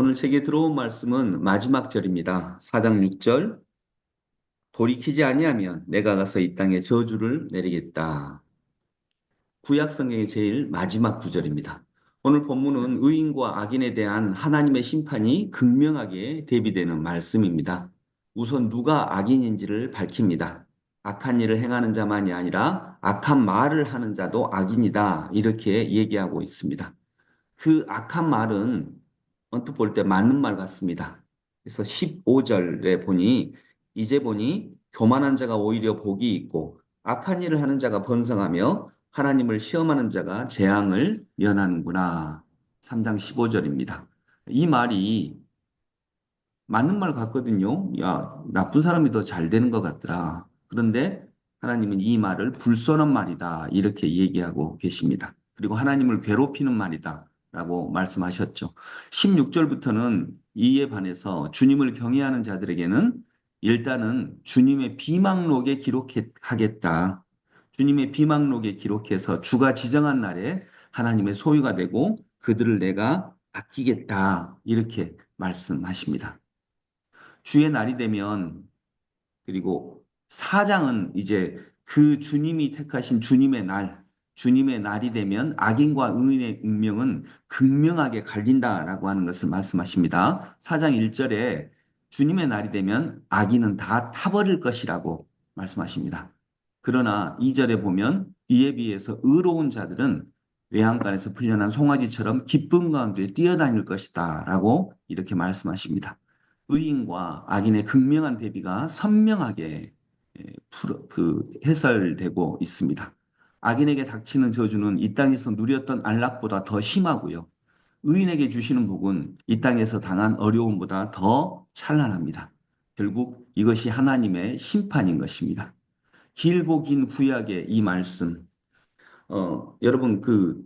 오늘 책에 들어온 말씀은 마지막 절입니다. 4장 6절. 돌이키지 아니하면 내가 가서 이 땅에 저주를 내리겠다. 구약 성경의 제일 마지막 구절입니다. 오늘 본문은 의인과 악인에 대한 하나님의 심판이 극명하게 대비되는 말씀입니다. 우선 누가 악인인지를 밝힙니다. 악한 일을 행하는 자만이 아니라 악한 말을 하는 자도 악인이다. 이렇게 얘기하고 있습니다. 그 악한 말은 언뜻 볼 때 맞는 말 같습니다. 그래서 15절에 보니 이제 보니 교만한 자가 오히려 복이 있고 악한 일을 하는 자가 번성하며 하나님을 시험하는 자가 재앙을 면하는구나. 3장 15절입니다. 이 말이 맞는 말 같거든요. 야, 나쁜 사람이 더 잘 되는 것 같더라. 그런데 하나님은 이 말을 불선한 말이다. 이렇게 얘기하고 계십니다. 그리고 하나님을 괴롭히는 말이다. 라고 말씀하셨죠. 16절부터는 이에 반해서 주님을 경외하는 자들에게는 일단은 주님의 비망록에 기록하겠다. 주님의 비망록에 기록해서 주가 지정한 날에 하나님의 소유가 되고 그들을 내가 아끼겠다. 이렇게 말씀하십니다. 주의 날이 되면 그리고 사장은 이제 그 주님이 택하신 주님의 날, 주님의 날이 되면 악인과 의인의 운명은 극명하게 갈린다라고 하는 것을 말씀하십니다. 4장 1절에 주님의 날이 되면 악인은 다 타버릴 것이라고 말씀하십니다. 그러나 2절에 보면 이에 비해서 의로운 자들은 외양간에서 풀려난 송아지처럼 기쁨 가운데 뛰어다닐 것이다 라고 이렇게 말씀하십니다. 의인과 악인의 극명한 대비가 선명하게 그 해설되고 있습니다. 악인에게 닥치는 저주는 이 땅에서 누렸던 안락보다 더 심하고요. 의인에게 주시는 복은 이 땅에서 당한 어려움보다 더 찬란합니다. 결국 이것이 하나님의 심판인 것입니다. 길고 긴 구약의 이 말씀, 어, 여러분 그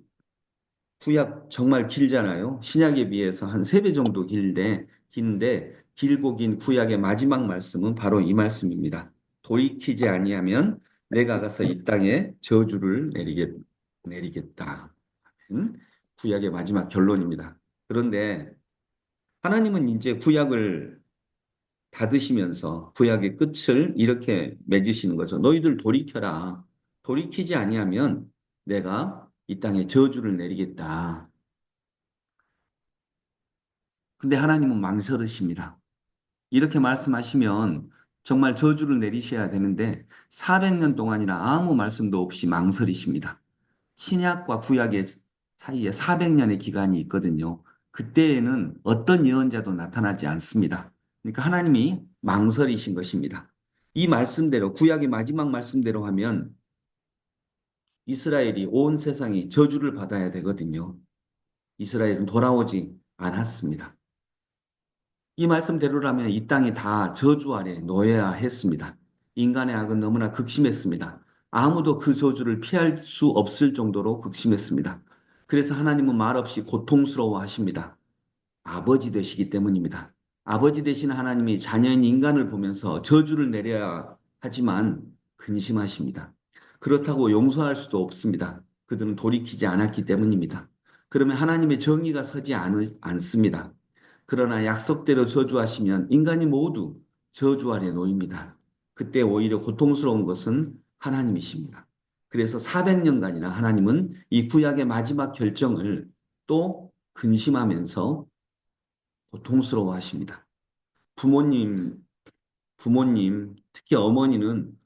구약 정말 길잖아요. 신약에 비해서 한 세 배 정도 길데 긴데 길고 긴 구약의 마지막 말씀은 바로 이 말씀입니다. 돌이키지 아니하면 내가 가서 이 땅에 저주를 내리겠, 내리겠다. 구약의 마지막 결론입니다. 그런데 하나님은 이제 구약을 닫으시면서 구약의 끝을 이렇게 맺으시는 거죠. 너희들 돌이켜라. 돌이키지 아니하면 내가 이 땅에 저주를 내리겠다. 근데 하나님은 망설이십니다. 이렇게 말씀하시면 정말 저주를 내리셔야 되는데 400년 동안이나 아무 말씀도 없이 망설이십니다. 신약과 구약의 사이에 400년의 기간이 있거든요. 그때에는 어떤 예언자도 나타나지 않습니다. 그러니까 하나님이 망설이신 것입니다. 이 말씀대로 구약의 마지막 말씀대로 하면 이스라엘이 온 세상이 저주를 받아야 되거든요. 이스라엘은 돌아오지 않았습니다. 이 말씀대로라면 이 땅이 다 저주 아래 놓여야 했습니다. 인간의 악은 너무나 극심했습니다. 아무도 그 저주를 피할 수 없을 정도로 극심했습니다. 그래서 하나님은 말없이 고통스러워 하십니다. 아버지 되시기 때문입니다. 아버지 되신 하나님이 자녀인 인간을 보면서 저주를 내려야 하지만 근심하십니다. 그렇다고 용서할 수도 없습니다. 그들은 돌이키지 않았기 때문입니다. 그러면 하나님의 정의가 서지 않, 않습니다. 그러나 약속대로 저주하시면 인간이 모두 저주 아래 놓입니다. 그때 오히려 고통스러운 것은 하나님이십니다. 그래서 400년간이나 하나님은 이 구약의 마지막 결정을 또 근심하면서 고통스러워 하십니다. 부모님, 부모님, 특히 어머니는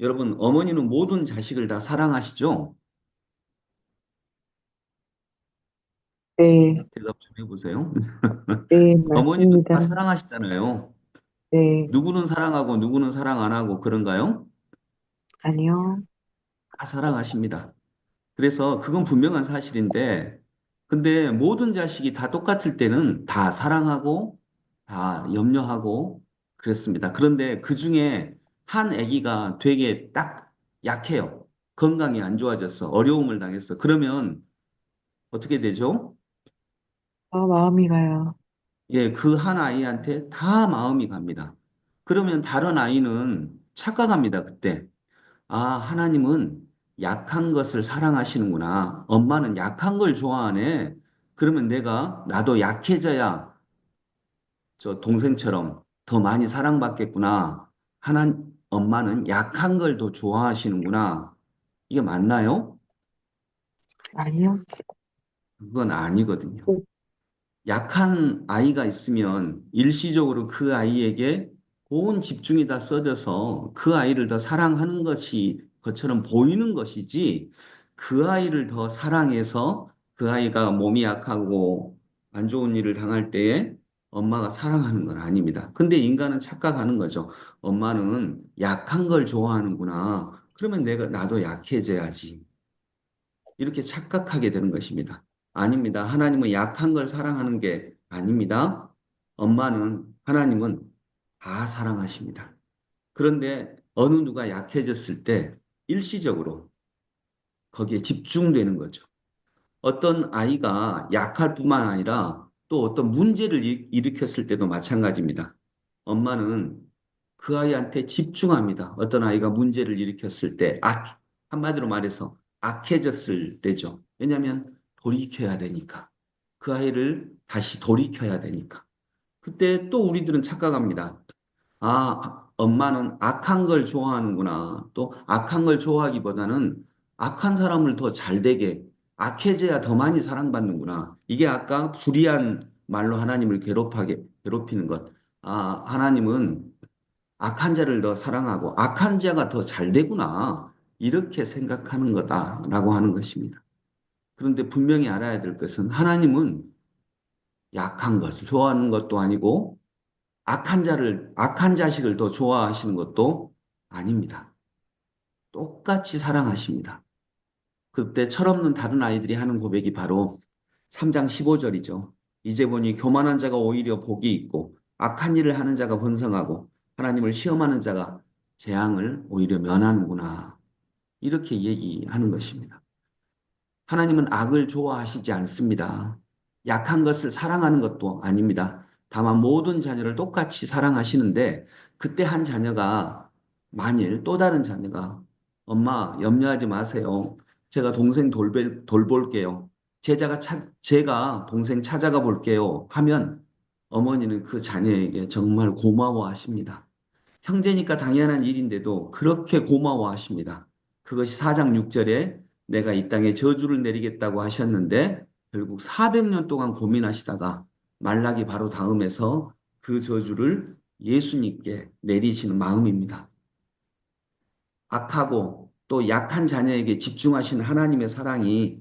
여러분, 어머니는 모든 자식을 다 사랑하시죠? 네, 대답 좀 해보세요. 네, 어머니도 다 맞습니다. 사랑하시잖아요. 네, 누구는 사랑하고 누구는 사랑 안 하고 그런가요? 아니요. 다 사랑하십니다. 그래서 그건 분명한 사실인데, 근데 모든 자식이 다 똑같을 때는 다 사랑하고 다 염려하고 그랬습니다. 그런데 그 중에 한 아기가 되게 딱 약해요. 건강이 안 좋아졌어. 어려움을 당했어. 그러면 어떻게 되죠? 아, 마음이 가요. 예, 그 한 아이한테 다 마음이 갑니다. 그러면 다른 아이는 착각합니다, 그때. 아, 하나님은 약한 것을 사랑하시는구나. 엄마는 약한 걸 좋아하네. 그러면 내가, 나도 약해져야 저 동생처럼 더 많이 사랑받겠구나. 하나, 엄마는 약한 걸 더 좋아하시는구나. 이게 맞나요? 아니요. 그건 아니거든요. 네. 약한 아이가 있으면 일시적으로 그 아이에게 온 집중이 다 쏟아서 그 아이를 더 사랑하는 것이 것처럼 보이는 것이지 그 아이를 더 사랑해서 그 아이가 몸이 약하고 안 좋은 일을 당할 때에 엄마가 사랑하는 건 아닙니다. 근데 인간은 착각하는 거죠. 엄마는 약한 걸 좋아하는구나. 그러면 내가 나도 약해져야지. 이렇게 착각하게 되는 것입니다. 아닙니다. 하나님은 약한 걸 사랑하는 게 아닙니다. 엄마는, 하나님은 다 사랑하십니다. 그런데 어느 누가 약해졌을 때 일시적으로 거기에 집중되는 거죠. 어떤 아이가 약할 뿐만 아니라 또 어떤 문제를 일- 일으켰을 때도 마찬가지입니다. 엄마는 그 아이한테 집중합니다. 어떤 아이가 문제를 일으켰을 때, 악, 한마디로 말해서 악해졌을 때죠. 왜냐하면 돌이켜야 되니까. 그 아이를 다시 돌이켜야 되니까. 그때 또 우리들은 착각합니다. 아, 엄마는 악한 걸 좋아하는구나. 또 악한 걸 좋아하기보다는 악한 사람을 더 잘 되게, 악해져야 더 많이 사랑받는구나. 이게 아까 불의한 말로 하나님을 괴롭하게, 괴롭히는 것. 아, 하나님은 악한 자를 더 사랑하고 악한 자가 더 잘 되구나. 이렇게 생각하는 거다라고 하는 것입니다. 그런데 분명히 알아야 될 것은 하나님은 약한 것을 좋아하는 것도 아니고 악한 자를, 악한 자식을 더 좋아하시는 것도 아닙니다. 똑같이 사랑하십니다. 그때 철없는 다른 아이들이 하는 고백이 바로 3장 15절이죠. 이제 보니 교만한 자가 오히려 복이 있고 악한 일을 하는 자가 번성하고 하나님을 시험하는 자가 재앙을 오히려 면하는구나. 이렇게 얘기하는 것입니다. 하나님은 악을 좋아하시지 않습니다. 약한 것을 사랑하는 것도 아닙니다. 다만 모든 자녀를 똑같이 사랑하시는데 그때 한 자녀가 만일 또 다른 자녀가 엄마 염려하지 마세요. 제가 동생 돌볼, 돌볼게요. 제자가 차, 제가 동생 찾아가 볼게요. 하면 어머니는 그 자녀에게 정말 고마워하십니다. 형제니까 당연한 일인데도 그렇게 고마워하십니다. 그것이 4장 6절에 내가 이 땅에 저주를 내리겠다고 하셨는데 결국 400년 동안 고민하시다가 말라기 바로 다음에서 그 저주를 예수님께 내리시는 마음입니다. 악하고 또 약한 자녀에게 집중하시는 하나님의 사랑이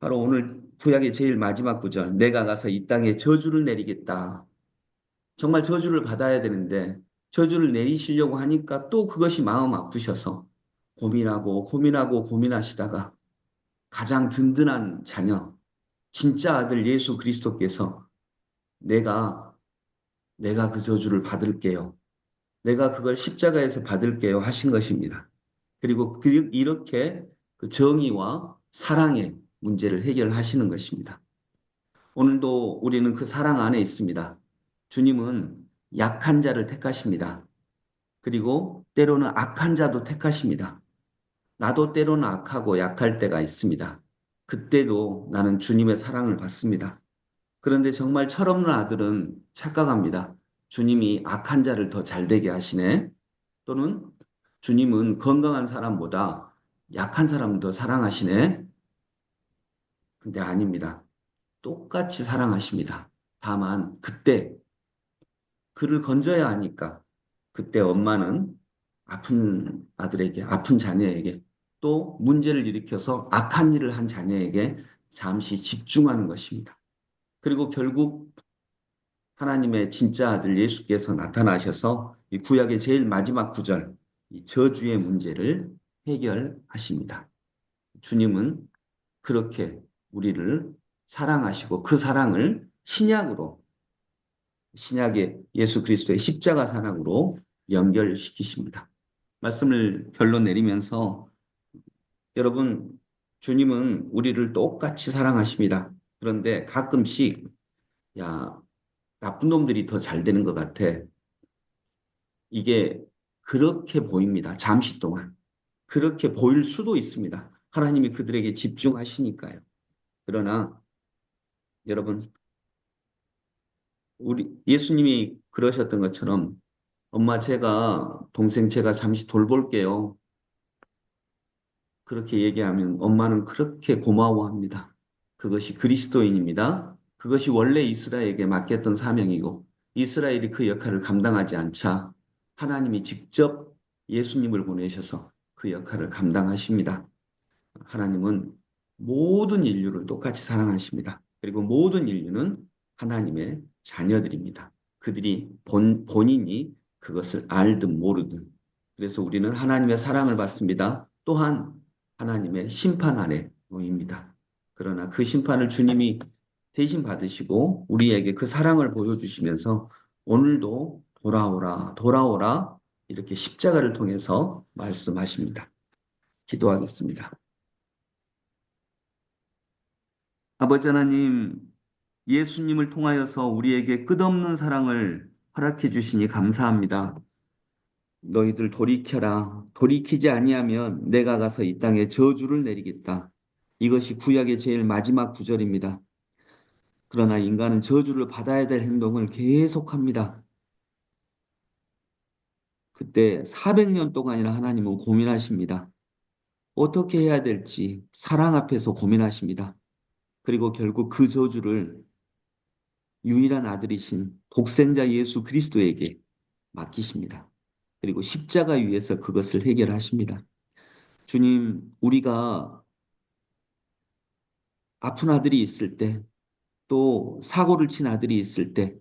바로 오늘 구약의 제일 마지막 구절 내가 가서 이 땅에 저주를 내리겠다. 정말 저주를 받아야 되는데 저주를 내리시려고 하니까 또 그것이 마음 아프셔서 고민하고 고민하고 고민하시다가 가장 든든한 자녀, 진짜 아들 예수 그리스도께서 내가, 내가 그 저주를 받을게요. 내가 그걸 십자가에서 받을게요 하신 것입니다. 그리고 그, 이렇게 그 정의와 사랑의 문제를 해결하시는 것입니다. 오늘도 우리는 그 사랑 안에 있습니다. 주님은 약한 자를 택하십니다. 그리고 때로는 악한 자도 택하십니다. 나도 때로는 악하고 약할 때가 있습니다. 그때도 나는 주님의 사랑을 받습니다. 그런데 정말 철없는 아들은 착각합니다. 주님이 악한 자를 더 잘되게 하시네. 또는 주님은 건강한 사람보다 약한 사람을 더 사랑하시네. 근데 아닙니다. 똑같이 사랑하십니다. 다만 그때 그를 건져야 하니까 그때 엄마는 아픈 아들에게, 아픈 자녀에게 또 문제를 일으켜서 악한 일을 한 자녀에게 잠시 집중하는 것입니다. 그리고 결국 하나님의 진짜 아들 예수께서 나타나셔서 이 구약의 제일 마지막 구절, 이 저주의 문제를 해결하십니다. 주님은 그렇게 우리를 사랑하시고 그 사랑을 신약으로 신약의 예수 그리스도의 십자가 사랑으로 연결시키십니다. 말씀을 결론 내리면서 여러분 주님은 우리를 똑같이 사랑하십니다. 그런데 가끔씩 야 나쁜 놈들이 더 잘 되는 것 같아. 이게 그렇게 보입니다. 잠시 동안. 그렇게 보일 수도 있습니다. 하나님이 그들에게 집중하시니까요. 그러나 여러분 우리 예수님이 그러셨던 것처럼 엄마 제가 동생 제가 잠시 돌볼게요. 그렇게 얘기하면 엄마는 그렇게 고마워합니다. 그것이 그리스도인입니다. 그것이 원래 이스라엘에게 맡겼던 사명이고 이스라엘이 그 역할을 감당하지 않자 하나님이 직접 예수님을 보내셔서 그 역할을 감당하십니다. 하나님은 모든 인류를 똑같이 사랑하십니다. 그리고 모든 인류는 하나님의 자녀들입니다. 그들이 본, 본인이 그것을 알든 모르든. 그래서 우리는 하나님의 사랑을 받습니다. 또한 하나님의 심판 아래 놓입니다. 그러나 그 심판을 주님이 대신 받으시고 우리에게 그 사랑을 보여주시면서 오늘도 돌아오라, 돌아오라 이렇게 십자가를 통해서 말씀하십니다. 기도하겠습니다. 아버지 하나님, 예수님을 통하여서 우리에게 끝없는 사랑을 허락해 주시니 감사합니다. 너희들 돌이켜라. 돌이키지 아니하면 내가 가서 이 땅에 저주를 내리겠다. 이것이 구약의 제일 마지막 구절입니다. 그러나 인간은 저주를 받아야 될 행동을 계속합니다. 그때 400년 동안이나 하나님은 고민하십니다. 어떻게 해야 될지 사랑 앞에서 고민하십니다. 그리고 결국 그 저주를 유일한 아들이신 독생자 예수 그리스도에게 맡기십니다. 그리고 십자가 위에서 그것을 해결하십니다. 주님, 우리가 아픈 아들이 있을 때, 또 사고를 친 아들이 있을 때,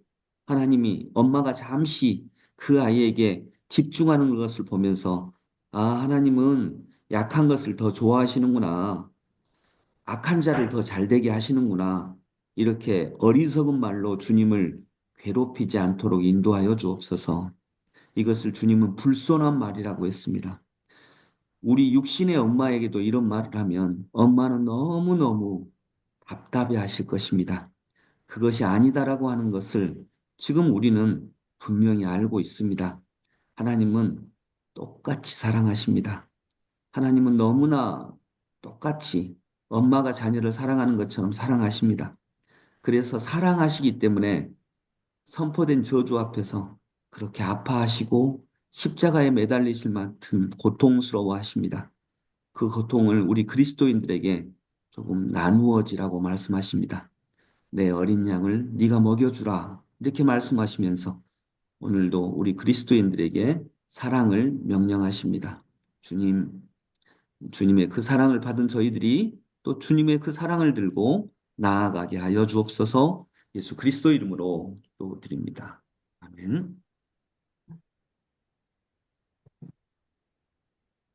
하나님이 엄마가 잠시 그 아이에게 집중하는 것을 보면서, 아, 하나님은 약한 것을 더 좋아하시는구나. 악한 자를 더 잘되게 하시는구나. 이렇게 어리석은 말로 주님을 괴롭히지 않도록 인도하여 주옵소서. 이것을 주님은 불손한 말이라고 했습니다. 우리 육신의 엄마에게도 이런 말을 하면 엄마는 너무너무 답답해 하실 것입니다. 그것이 아니다라고 하는 것을 지금 우리는 분명히 알고 있습니다. 하나님은 똑같이 사랑하십니다. 하나님은 너무나 똑같이 엄마가 자녀를 사랑하는 것처럼 사랑하십니다. 그래서 사랑하시기 때문에 선포된 저주 앞에서 그렇게 아파하시고 십자가에 매달리실 만큼 고통스러워 하십니다. 그 고통을 우리 그리스도인들에게 조금 나누어지라고 말씀하십니다. 내 어린 양을 네가 먹여주라 이렇게 말씀하시면서 오늘도 우리 그리스도인들에게 사랑을 명령하십니다. 주님, 주님의 그 사랑을 받은 저희들이 또 주님의 그 사랑을 들고 나아가게 하여 주옵소서 예수 그리스도 이름으로 기도드립니다. 아멘.